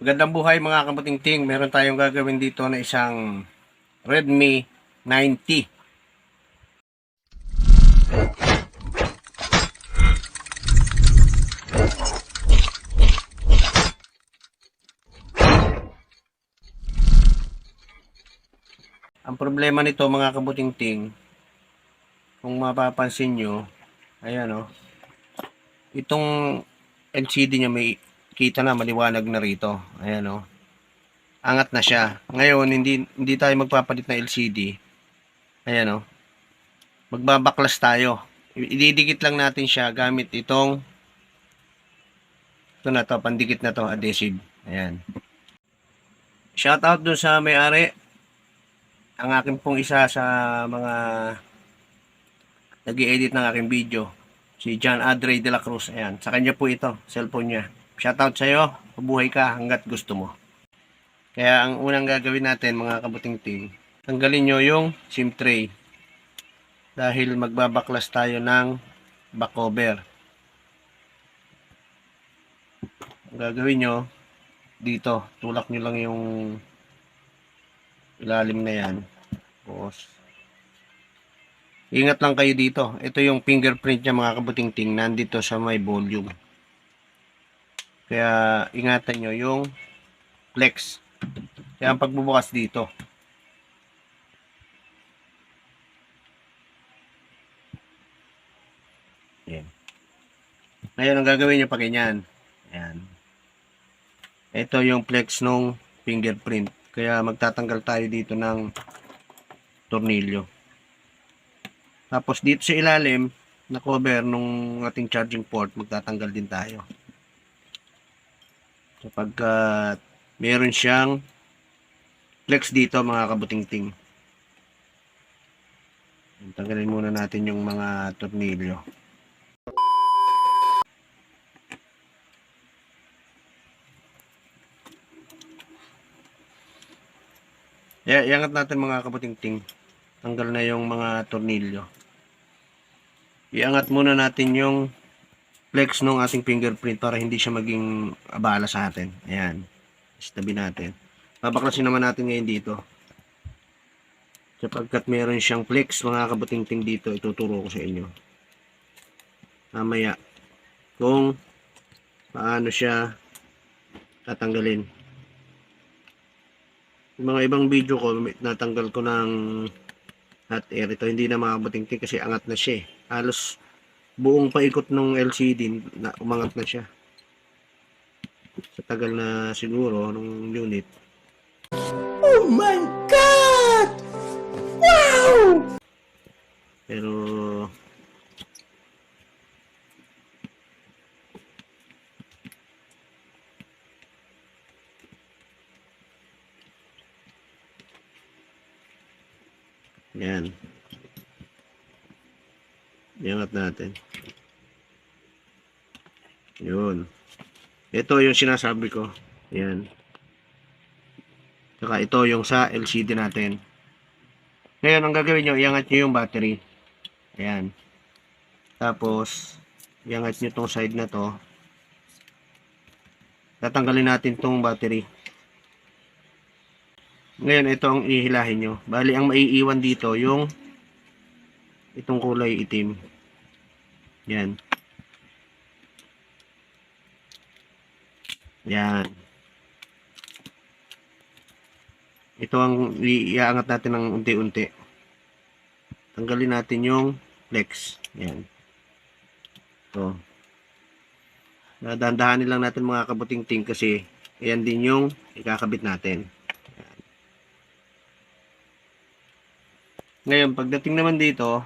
Magandang buhay mga kabuting-ting. Meron tayong gagawin dito na isang Redmi 90. Ang problema nito mga kabuting-ting, kung mapapansin nyo, ayan o, itong LCD niya may kita na maliwanag na rito. Ayan o. Angat na siya. Ngayon, hindi, hindi tayo magpapalit na LCD. Ayan o. Magbabaklas tayo. Ididikit lang natin siya gamit itong ito na to, pandikit na to, adhesive. Ayan. Shout out dun sa may-ari. Ang akin pong isa sa mga nag edit ng aking video. Si John Adre de la Cruz. Ayan. Sa kanya po ito. Cellphone niya. Shoutout sa iyo. Mabuhay ka hanggat gusto mo. Kaya ang unang gagawin natin mga kabuting team, tanggalin nyo yung SIM tray. Dahil magbabaklas tayo ng back cover. Ang gagawin nyo, dito, tulak nyo lang yung ilalim na yan. Tapos, ingat lang kayo dito. Ito yung fingerprint niya mga kabuting ting, nandito sa may volume. Kaya ingatan nyo yung flex. Kaya ang pagbubukas dito. Yan. Ngayon ang gagawin nyo pa ganyan. Ayan. Ito yung flex nung fingerprint. Kaya magtatanggal tayo dito ng tornilyo. Tapos dito sa ilalim na cover nung ating charging port, magtatanggal din tayo sapagkat meron siyang flex dito mga kabuting-ting. Tanggalin muna natin yung mga tornilyo. Iangat natin mga kabuting-ting. Tanggal na yung mga tornilyo. Iangat muna natin yung flex ng ating fingerprint para hindi siya maging abala sa atin. Ayan. Tabi natin. Babaklasin naman natin ngayon dito. Sapagkat meron siyang flex mga kabuting-ting dito, ituturo ko sa inyo. Mamaya kung paano siya tatanggalin. Yung mga ibang video ko, natanggal ko ng hot air. Ito hindi na mga kabuting-ting kasi angat na siya eh. Halos buong paikot ng LCD na umangat na siya sa tagal na siguro nung unit Oh my God! Wow! pero yan iangat natin. Yun. Ito yung sinasabi ko. Yan. Saka ito yung sa LCD natin. Ngayon ang gagawin nyo iangat nyo yung battery. Ayan. Tapos iangat nyo tong side na to. Tatanggalin natin tong battery. Ngayon ito ang ihilahin nyo. Bali ang maiiwan dito yung itong kulay itim yan. Yan. Ito ang iangat natin ng unti-unti. Tanggalin natin yung flex. Yan. Ito. Dadandahanin lang natin mga kabuting ting kasi ayan din yung ikakabit natin. Ngayon, pagdating naman dito,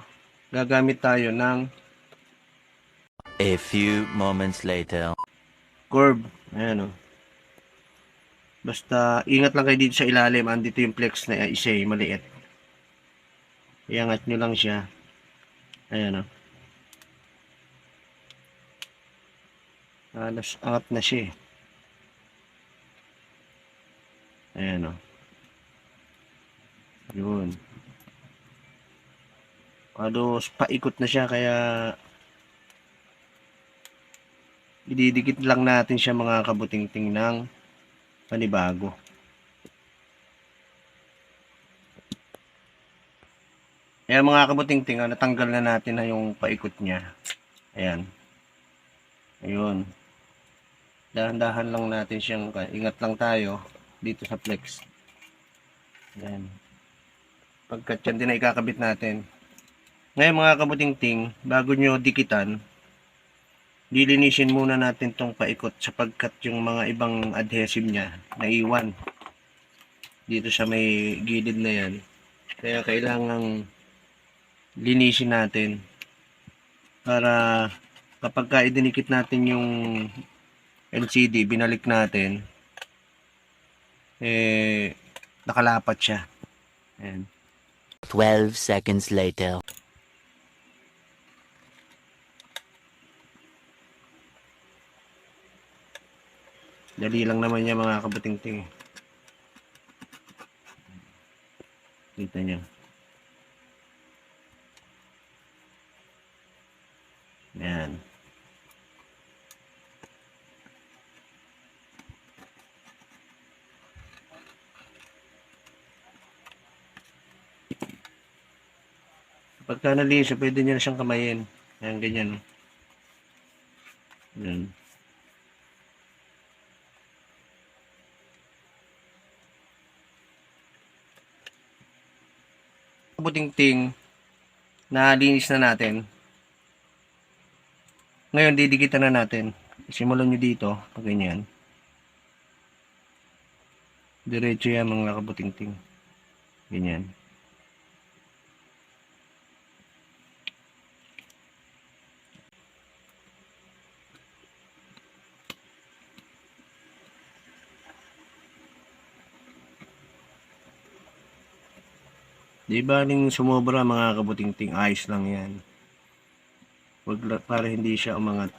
gagamit tayo ng A few moments later. curve. Ayan o. Basta, ingat lang kayo dito sa ilalim. Andito yung flex na isa maliit. Iangat nyo lang siya. Ayan o. Halos angat na siya eh. Ayan o. Yun. Halos paikot na siya kaya ididikit lang natin siya mga kabuting-ting ng panibago. Ayan mga kabuting-ting, ah, natanggal na natin na yung paikot niya. Ayan. Ayun. Dahan-dahan lang natin siyang, ingat lang tayo dito sa flex. Ayan. Pagkat yan din na ikakabit natin. Ngayon mga kabuting-ting, bago nyo dikitan, dilinisin muna natin tong paikot sapagkat yung mga ibang adhesive niya naiwan dito sa may gilid na yan. Kaya kailangang linisin natin para kapag ka idinikit natin yung LCD, binalik natin, eh, nakalapat siya. Ayan. 12 seconds later. Dali lang naman niya mga kabuting-ting. Kita niyo. Yan. Pagka nalinis, pwede niya na siyang kamayin. Yan, ganyan. Yan. Buting-ting na linis na natin. Ngayon, didikitan na natin. Simulan nyo dito, pag ganyan. Diretso yan mga kabuting-ting. Ganyan. Di ba ning sumobra mga kabuting-ting, ayos lang yan. Wag para hindi siya umangat.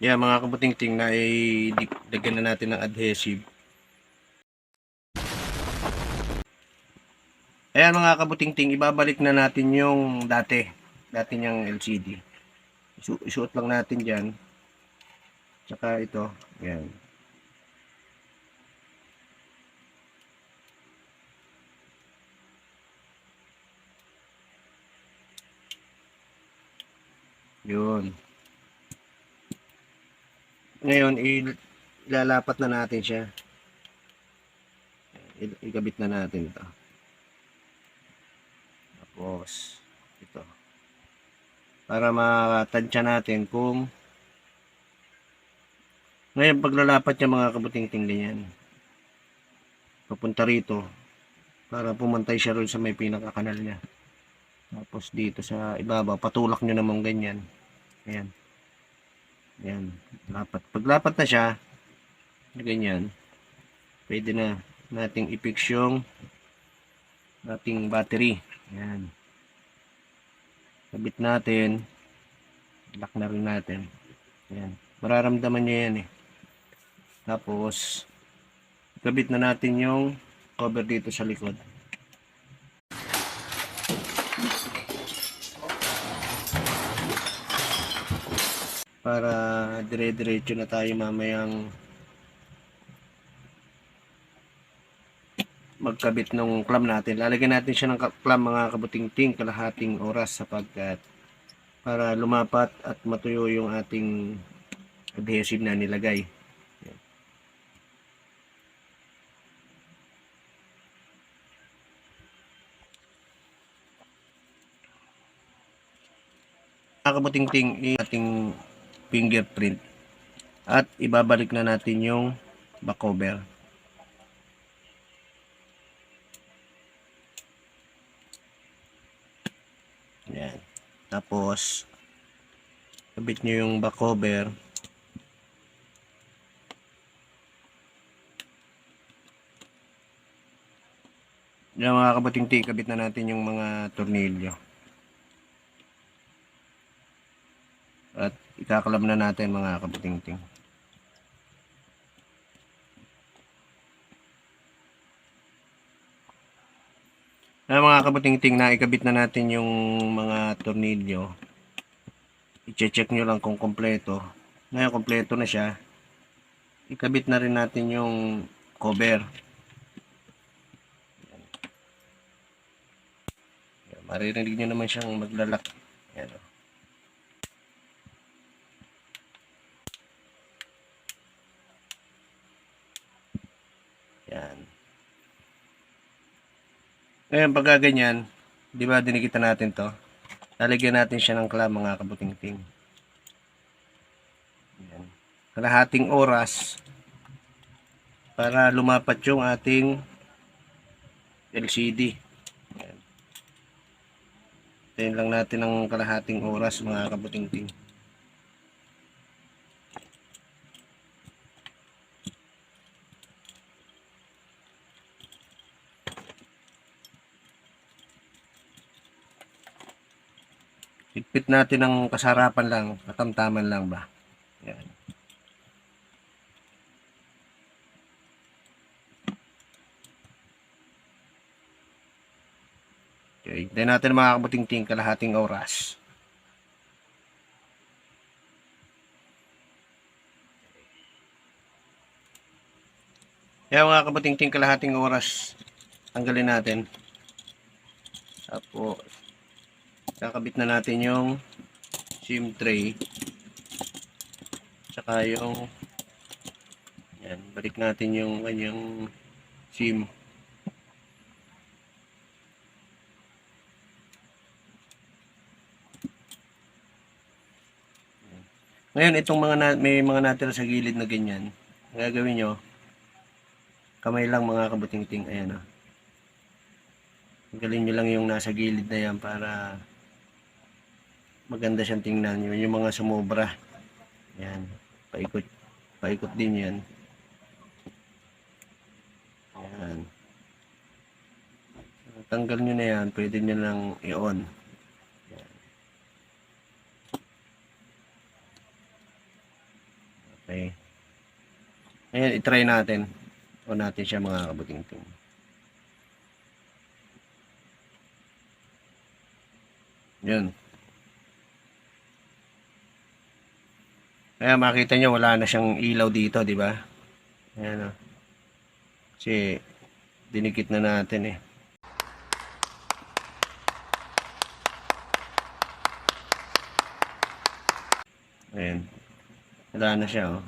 Yeah, mga kabuting-ting na dagyan na natin ng adhesive. Ayan mga kabuting-ting, ibabalik na natin yung dati. Dati niyang LCD. Isu- isuot lang natin dyan. Tsaka ito. Ayan. Yun. Ngayon, il- ilalapat na natin siya. I- Ikabit na natin ito. Tapos, ito. Para matansya natin kung ngayon, paglalapat niya mga kabuting-ting ganyan. Papunta rito. Para pumantay siya ron sa may pinakakanal niya. Tapos dito sa ibabaw, patulak nyo naman ganyan. Ayan. Ayan. Lapat. Paglapat na siya, ganyan, pwede na nating i-fix yung ating battery. Ayan. Kabit natin. Lock na rin natin. Ayan. Mararamdaman niya yan eh. Tapos, kabit na natin yung cover dito sa likod. Para dire-diretso na tayo mamayang magkabit ng clam natin. Lalagyan natin siya ng clam mga kabuting-ting kalahating oras sapagkat para lumapat at matuyo yung ating adhesive na nilagay. Mga kabuting-ting ating fingerprint. At ibabalik na natin yung back cover. Yan. Tapos, kabit nyo yung back cover. Yan mga kabatingti, kabit na natin yung mga tornilyo. At ikakalab na natin mga kabuting-ting. Na mga kabuting-ting na ikabit na natin yung mga tornilyo. I-check nyo lang kung kompleto. Ngayon kompleto na siya. Ikabit na rin natin yung cover. Maririnig nyo naman siyang maglalak. Yan, Yan. Ngayon, pagka ganyan, di ba dinikitan natin to? Lalagyan natin siya ng clam mga kabuting-ting. Yan. Kalahating oras para lumapat yung ating LCD. Yan. Tayin lang natin ng kalahating oras mga kabuting-ting. Higpit natin ng kasarapan lang, katamtaman lang ba? Yan. Okay, hintayin natin mga kabuting-ting kalahating oras. Kaya mga kabuting-ting kalahating oras, tanggalin natin. Tapos, kakabit na natin yung SIM tray. Tsaka yung, yan, balik natin yung kanyang SIM. Ngayon, itong mga may mga natira sa gilid na ganyan. Ang gagawin nyo, kamay lang mga kabuting-ting. Ayan o. Galing nyo lang yung nasa gilid na yan para maganda siyang tingnan. Yun yung mga sumobra. Ayan. Paikot. Paikot din yan. Ayan. Tanggal nyo na yan. Pwede nyo lang i-on. Okay. Ayan, itry natin. O natin siya mga kabuting-ting. Yun. Kaya makita nyo, wala na siyang ilaw dito, di ba? Ayan o. Kasi, dinikit na natin eh. Ayan. Wala na siya, oh.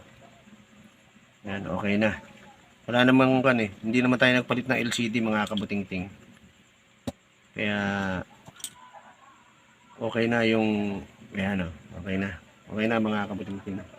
Yan, okay na. Wala namang kan eh. Hindi naman tayo nagpalit ng LCD mga kabuting-ting. Kaya okay na yung ayan, oh. Okay na. Okay na mga kabuting-ting.